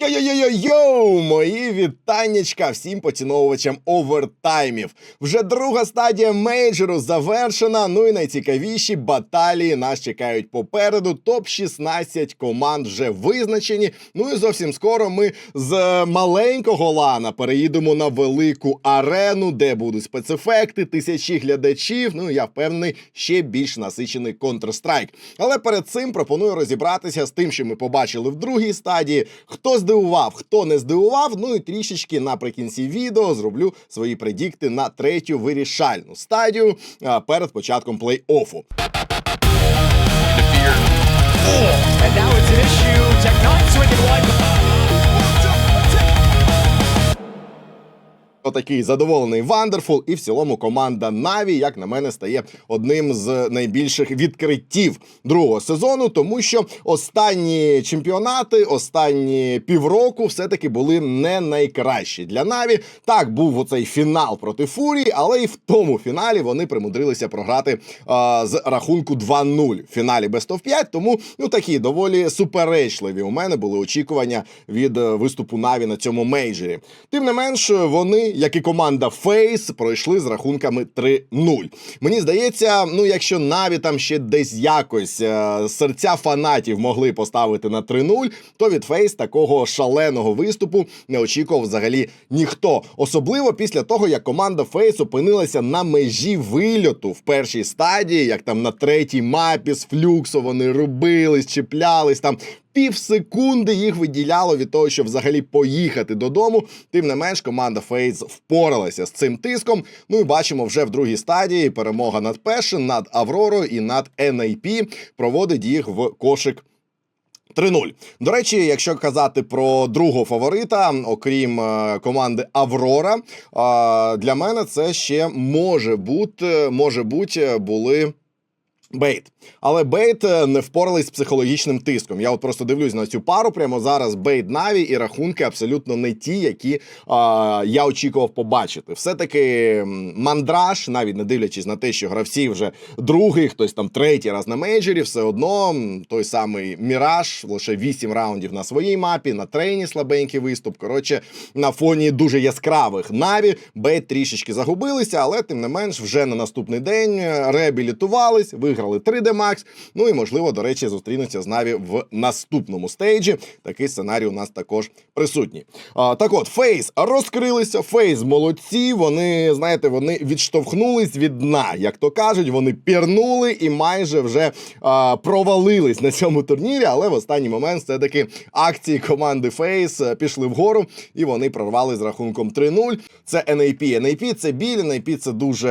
Йо-йо-йо-йо! Мої вітаннячка всім поціновувачам овертаймів. Вже друга стадія мейджору завершена. Ну і найцікавіші баталії нас чекають попереду. Топ 16 команд вже визначені. Ну і зовсім скоро ми з маленького лана переїдемо на велику арену, де будуть спецефекти, тисячі глядачів. Ну я впевнений, ще більш насичений Counter-Strike. Але перед цим пропоную розібратися з тим, що ми побачили в другій стадії. Хто здивував, хто не здивував. Ну і трішечки наприкінці відео зроблю свої предікти на третю вирішальну стадію перед початком плей-оффу. And now it's an issue. Tecton swinging one. Отакий задоволений Вандерфул, і в цілому команда Наві, як на мене, стає одним з найбільших відкриттів другого сезону, тому що останні чемпіонати, останні півроку, все-таки були не найкращі для Наві. Так був оцей фінал проти Фурії, але і в тому фіналі вони примудрилися програти а, з рахунку 2-0 в фіналі Best of 5. Тому ну такі доволі суперечливі у мене були очікування від е, виступу Наві на цьому мейджорі. Тим не менш, вони, як і команда Фейс, пройшли з рахунками 3-0. Мені здається, ну якщо Наві там ще десь якось е, серця фанатів могли поставити на 3-0, то від Фейс такого шаленого виступу не очікував взагалі ніхто. Особливо після того, як команда Фейс опинилася на межі вильоту в першій стадії, як там на третій мапі з флюксу вони рубились, чіплялись там. Пів секунди їх виділяло від того, щоб взагалі поїхати додому. Тим не менш, команда Фейс впоралася з цим тиском. Ну і бачимо вже в другій стадії перемога над Пешен, над Авророю і над NAP проводить їх в кошик 3-0. До речі, якщо казати про другого фаворита, окрім е, команди Аврора, е, для мене це ще може бути, може бути, були. Бейт, але Бейт е, не впорались з психологічним тиском. Я от просто дивлюсь на цю пару прямо зараз. Бейт Наві і рахунки абсолютно не ті, які а, я очікував побачити. Все таки мандраж, навіть не дивлячись на те, що гравці вже другий, хтось там третій раз на мейджорі, все одно той самий Міраж, лише 8 раундів на своїй мапі, на трейні слабенький виступ. Коротше, на фоні дуже яскравих Наві Бейт трішечки загубилися, але тим не менш, вже на наступний день е, реабілітувались, виграли 3D Max. Ну і можливо, до речі, зустрінуться з Наві в наступному стейджі. Такий сценарій у нас також присутній. А, так от, Фейс розкрилися. Фейс молодці. Вони, знаєте, вони відштовхнулись від дна, як то кажуть, вони пірнули і майже вже а, провалились на цьому турнірі. Але в останній момент все-таки акції команди Фейс е, пішли вгору, і вони прорвали з рахунком 3-0. Це NAP. NAP – це біль, NAP – це дуже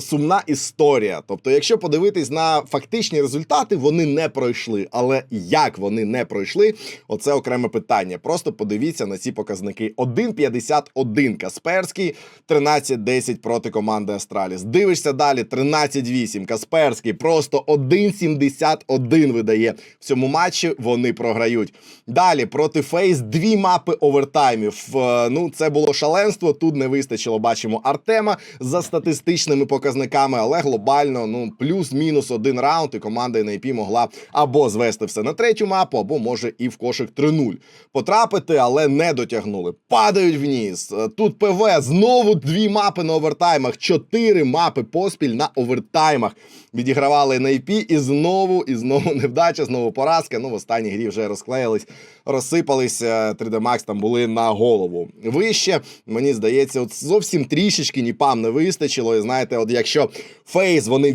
сумна історія. Тобто, якщо подивитись на фактичні результати, вони не пройшли. Але як вони не пройшли, оце окреме питання. Просто подивіться на ці показники: 1,51 Касперський, 13-10 проти команди Астраліс. Дивишся далі: 13-8 Касперський, просто 1,71 видає в цьому матчі. Вони програють. Далі проти Фейс дві мапи овертаймів. Е, Ну, це було шаленство. Тут не вистачило. Бачимо Артема за статистичними показниками, але глобально ну плюс-мінус один раунд, і команда NAP могла або звести все на третю мапу, або може і в кошик 3-0 потрапити, але не дотягнули. Падають вниз. Е, Тут ПВ знову дві мапи на овертаймах, чотири мапи поспіль на овертаймах. Відігравали NAP і знову, і знову невдача, знову поразка. Ну, в останній грі вже розклеїлись, розсипалися. 3D Max там були на голову вище. Мені здається, от зовсім трішечки ні пам не вистачило. І знаєте, от якщо Фейс вони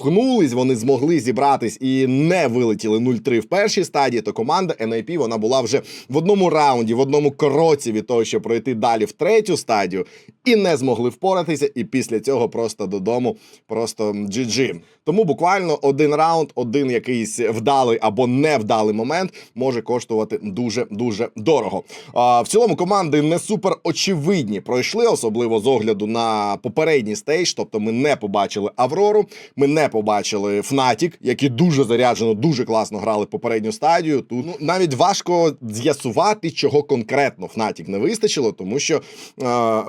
відштовхнулись, вони змогли зібратись і не вилетіли 0-3 в першій стадії, то команда NIP вона була вже в одному раунді, в одному кроці від того, щоб пройти далі в третю стадію, і не змогли впоратися. І після цього просто додому, просто GG. Тому буквально один раунд, один якийсь вдалий або невдалий момент може коштувати дуже дуже дорого. А, в цілому команди не супер очевидні пройшли, особливо з огляду на попередній стейдж. Тобто, ми не побачили Аврору, ми не побачили Фнатік, які дуже заряджено, дуже класно грали попередню стадію. Тут ну, навіть важко з'ясувати, чого конкретно Фнатік не вистачило, тому що е,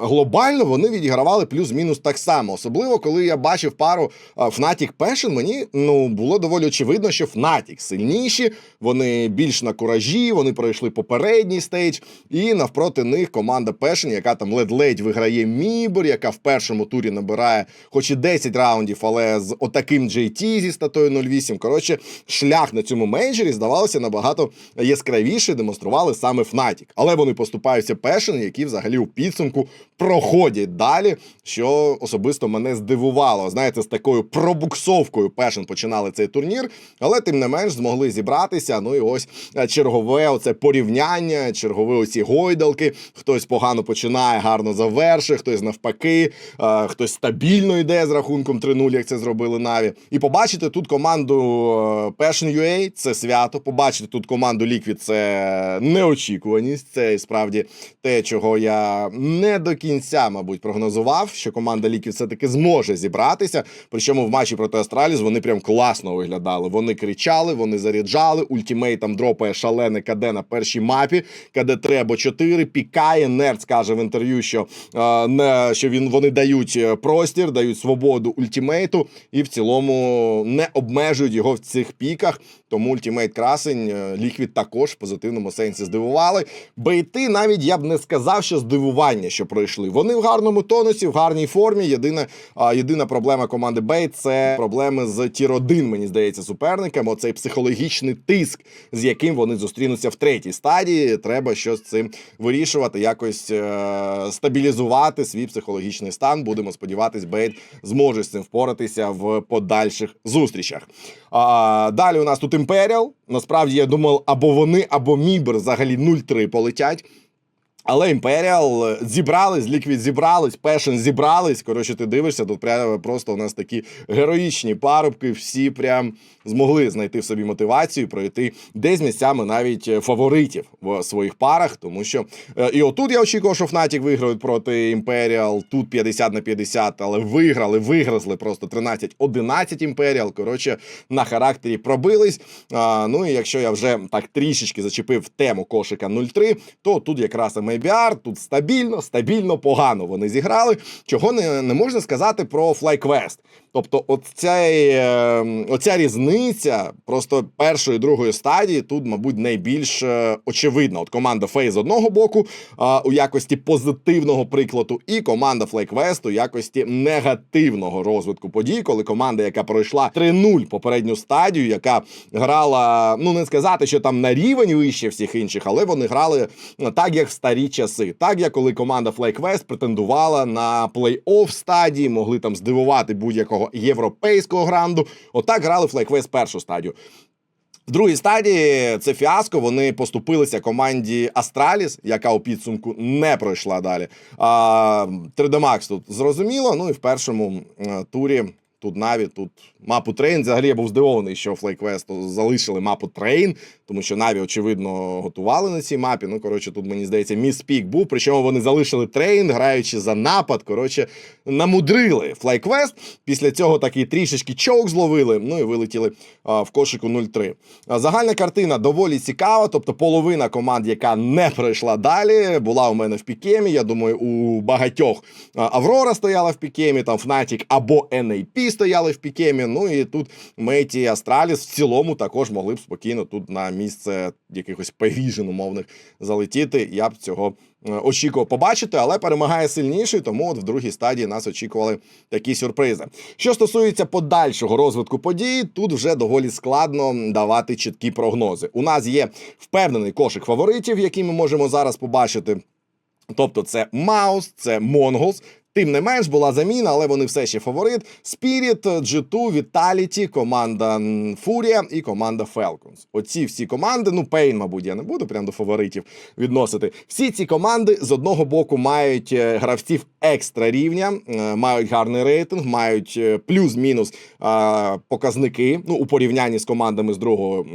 глобально. Глобально вони відігравали плюс-мінус так само. Особливо, коли я бачив пару а, Fnatic Passion, мені ну було доволі очевидно, що Fnatic сильніші, вони більш на куражі, вони пройшли попередній стейдж, і навпроти них команда Passion, яка там ледь-ледь виграє Мібор, яка в першому турі набирає хоч і 10 раундів, але з отаким JT зі статою 0.8. Коротше, шлях на цьому мейджорі здавалося набагато яскравіше демонстрували саме Fnatic. Але вони поступаються Passion, які взагалі у підсумку проходять далі, що особисто мене здивувало. Знаєте, з такою пробуксовкою Passion починали цей турнір, але тим не менш змогли зібратися. Ну і ось е, чергове оце порівняння, чергові оці гойдалки. Хтось погано починає, гарно завершує, хтось навпаки, е, хтось стабільно йде з рахунком 3-0, як це зробили Наві. І побачити тут команду е, Passion UA – це свято. Побачити тут команду Liquid – це неочікуваність. Це справді те, чого я не до кінця, мабуть, прогнозував, що команда Liquid все-таки зможе зібратися. Причому в матчі проти Астраліс вони прям класно виглядали. Вони кричали, вони заряджали. Ультімейт там дропає шалене КД на першій мапі. КД 3 або 4, пікає. Нерц каже в інтерв'ю, що, е, не, що він, вони дають е, простір, дають свободу ультімейту і в цілому не обмежують його в цих піках. Тому ультімейт красень е, Ліквід також в позитивному сенсі здивували. Бейти навіть я б не сказав, що здивування, що пройшли. Вони в гарному тонусі, в гарній формі. Єдина, а, єдина проблема команди Бейт це проблеми з тір 1 мені здається, суперником. Оцей психологічний тиск, з яким вони зустрінуться в третій стадії. Треба щось з цим вирішувати, якось е- стабілізувати свій психологічний стан. Будемо сподіватись, Бейт зможе з цим впоратися в подальших зустрічах. А, далі у нас тут Імперіал. Насправді я думав, або вони, або Мібер взагалі 0-3 полетять. Але Імперіал зібрались, Ліквід зібрались, Пешен зібрались. Коротше, ти дивишся, тут прямо просто у нас такі героїчні парубки. Всі прям змогли знайти в собі мотивацію, пройти десь місцями навіть е, фаворитів в своїх парах. Тому що е, і отут я очікував, що Fnatic виграють проти Імперіал. Тут 50 на 50, але виграли, вигризли просто 13-11 Імперіал. Коротше, на характері пробились. А, ну і якщо я вже так трішечки зачепив тему кошика 0-3, то тут якраз MBR, тут стабільно, стабільно, погано вони зіграли. Чого не, не можна сказати про FlyQuest. Тобто, оця, е, оця різниця просто першої і другої стадії тут, мабуть, найбільш е, очевидна. От команда Фей з одного боку у якості позитивного прикладу, і команда FlyQuest у якості негативного розвитку подій, коли команда, яка пройшла 3-0 попередню стадію, яка грала, ну не сказати, що там на рівень вище всіх інших, але вони грали так, як в старі часи. Так як коли команда FlyQuest претендувала на плей-офф стадії, могли там здивувати будь-якого європейського гранду. Отак грали FlyQuest першу стадію. В другій стадії це фіаско. Вони поступилися команді Астраліс, яка у підсумку не пройшла далі. А 3D Max тут зрозуміло. Ну і в першому е, турі тут Наві, тут мапу Трейн. Взагалі я був здивований, що FlyQuest залишили мапу Трейн, тому що Наві, очевидно, готували на цій мапі. Ну, коротше, тут мені здається, міспік був. Причому вони залишили Трейн, граючи за напад. Коротше, намудрили FlyQuest. Після цього такий трішечки чоук зловили. Ну і вилетіли а, в кошику 0-3. Загальна картина доволі цікава. Тобто, половина команд, яка не пройшла далі, була у мене в пікемі. Я думаю, у багатьох Аврора стояла в пікемі, там Fnatic або NAP стояли в пікемі. Ну і тут Мейті і Астраліс в цілому також могли б спокійно тут на місце якихось певіжен умовних залетіти. Я б цього е, очікував побачити, але перемагає сильніший, тому от в другій стадії нас очікували такі сюрпризи. Що стосується подальшого розвитку подій, тут вже доволі складно давати чіткі прогнози. У нас є впевнений кошик фаворитів, які ми можемо зараз побачити. Тобто це Маус, це Монголс. Тим не менш була заміна, але вони все ще фаворит. Spirit, G2, Vitality, команда Фурія і команда Falcons. Оці всі команди, ну Пейн, мабуть, я не буду прям до фаворитів відносити. Всі ці команди з одного боку мають е, гравців екстра рівня, е, мають гарний рейтинг, мають е, плюс-мінус показники ну, у порівнянні з командами з другого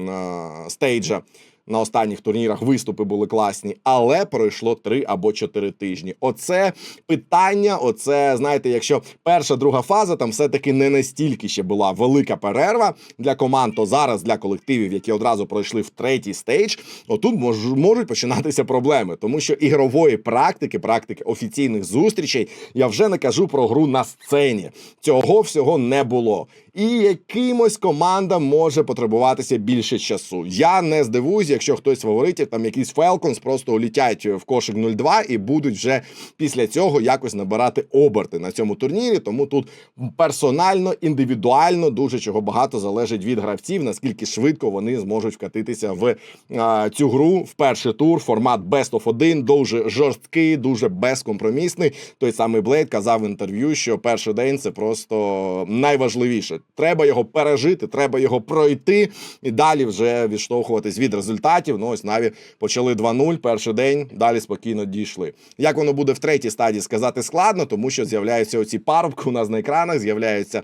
стейджа. На останніх турнірах виступи були класні, але пройшло три або чотири тижні. Оце питання. Оце знаєте, якщо перша друга фаза там все-таки не настільки ще була велика перерва для команд, то зараз для колективів, які одразу пройшли в третій стейдж, отут мож, можуть починатися проблеми, тому що ігрової практики, практики офіційних зустрічей, я вже не кажу про гру на сцені. Цього всього не було. І якимось командам може потребуватися більше часу. Я не здивуюсь, якщо хтось фаворитів, там якісь Falcons просто улітять в кошик 0-2 і будуть вже після цього якось набирати оберти на цьому турнірі. Тому тут персонально, індивідуально дуже чого багато залежить від гравців, наскільки швидко вони зможуть вкатитися в а, цю гру в перший тур. Формат Best of 1, дуже жорсткий, дуже безкомпромісний. Той самий Блейд казав в інтерв'ю, що перший день це просто найважливіше. Треба його пережити, треба його пройти і далі вже відштовхуватись від результатів. Ну ось наві почали 2-0, перший день, далі спокійно дійшли. Як воно буде в третій стадії, сказати складно, тому що з'являються оці парубки у нас на екранах. З'являються е,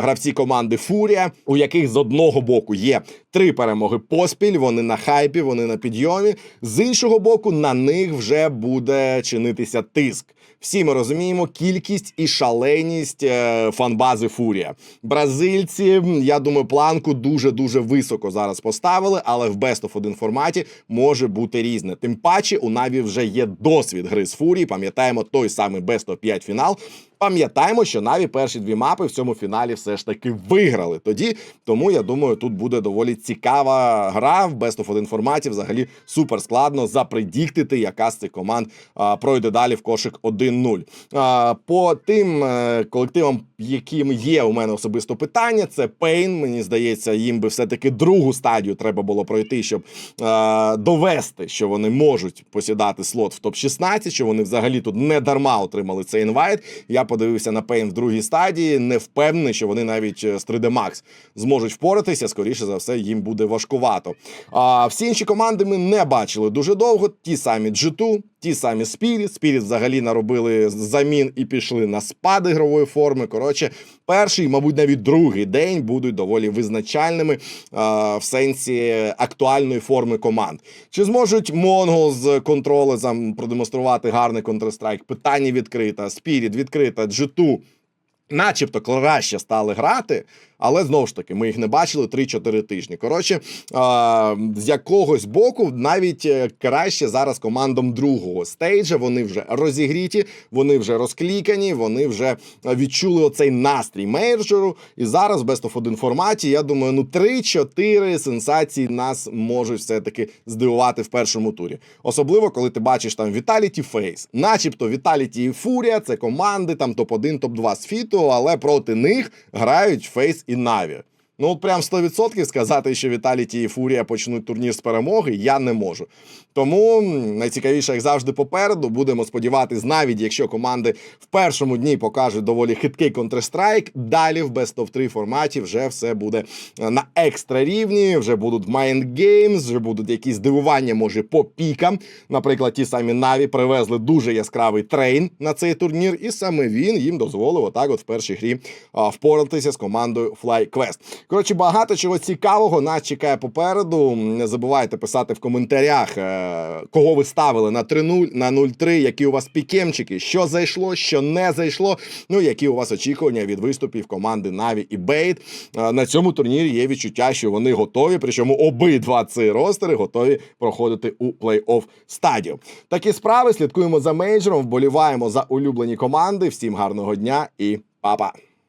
гравці команди Фурія, у яких з одного боку є три перемоги поспіль. Вони на хайпі, вони на підйомі. З іншого боку, на них вже буде чинитися тиск. Всі ми розуміємо кількість і шаленість е, фанбази Фурія. Бразильці, я думаю, планку дуже дуже високо зараз поставили, але в Best of 1 форматі може бути різне. Тим паче, у Наві вже є досвід гри з Фурії. Пам'ятаємо той самий Best of 5 фінал. Пам'ятаємо, що Наві перші дві мапи в цьому фіналі все ж таки виграли тоді. Тому я думаю, тут буде доволі цікава гра в Best of 1 форматі. Взагалі супер складно запредіктити, яка з цих команд а, пройде далі в кошик 1-0. А, по тим а, колективам, яким є у мене особисто питання, це Пейн. Мені здається, їм би все-таки другу стадію треба було пройти, щоб е, довести, що вони можуть посідати слот в топ-16, що вони взагалі тут не дарма отримали цей інвайт. Я подивився на Пейн в другій стадії. Не впевнений, що вони навіть е, з 3D Max зможуть впоратися. Скоріше за все, їм буде важкувато. А всі інші команди ми не бачили дуже довго. Ті самі G2, ті самі Spirit. Spirit взагалі наробили замін і пішли на спад ігрової форми. Коротше, перший, мабуть, навіть другий день будуть доволі визначальними а, в сенсі актуальної форми команд. Чи зможуть Монгол з контролезом продемонструвати гарний Counter-Strike? Питання відкрите. Spirit відкрита, G2 начебто краще стали грати, але знову ж таки ми їх не бачили 3-4 тижні. Коротше, з якогось боку навіть е, краще зараз командам другого стейджа. Вони вже розігріті, вони вже розклікані, вони вже е, відчули оцей настрій мейджору. І зараз в Best of 1 форматі, я думаю, ну 3-4 сенсації нас можуть все-таки здивувати в першому турі. Особливо, коли ти бачиш там Vitality Face. Начебто Vitality і Фурія це команди там топ-1, топ-2 з фіту, але проти них грають Фейс і Наві. Ну, от прям 100% сказати, що Віталіті і Фурія почнуть турнір з перемоги, я не можу. Тому найцікавіше, як завжди, попереду. Будемо сподіватись, навіть якщо команди в першому дні покажуть доволі хиткий Counter-Strike, далі в Best of 3 форматі вже все буде е, на екстра рівні, вже будуть Mind Games, вже будуть якісь здивування, може, по пікам. Наприклад, ті самі Наві привезли дуже яскравий трейн на цей турнір, і саме він їм дозволив отак, от в першій грі впоратися з командою FlyQuest. Коротше, багато чого цікавого нас чекає попереду. Не забувайте писати в коментарях, е, кого ви ставили на 3-0, на 0-3, які у вас пікемчики, що зайшло, що не зайшло. Ну, які у вас очікування від виступів команди Наві і Бейт. На цьому турнірі є відчуття, що вони готові, причому обидва ці ростери готові проходити у плей-офф стадію. Такі справи слідкуємо за мейджором, вболіваємо за улюблені команди. Всім гарного дня і па-па!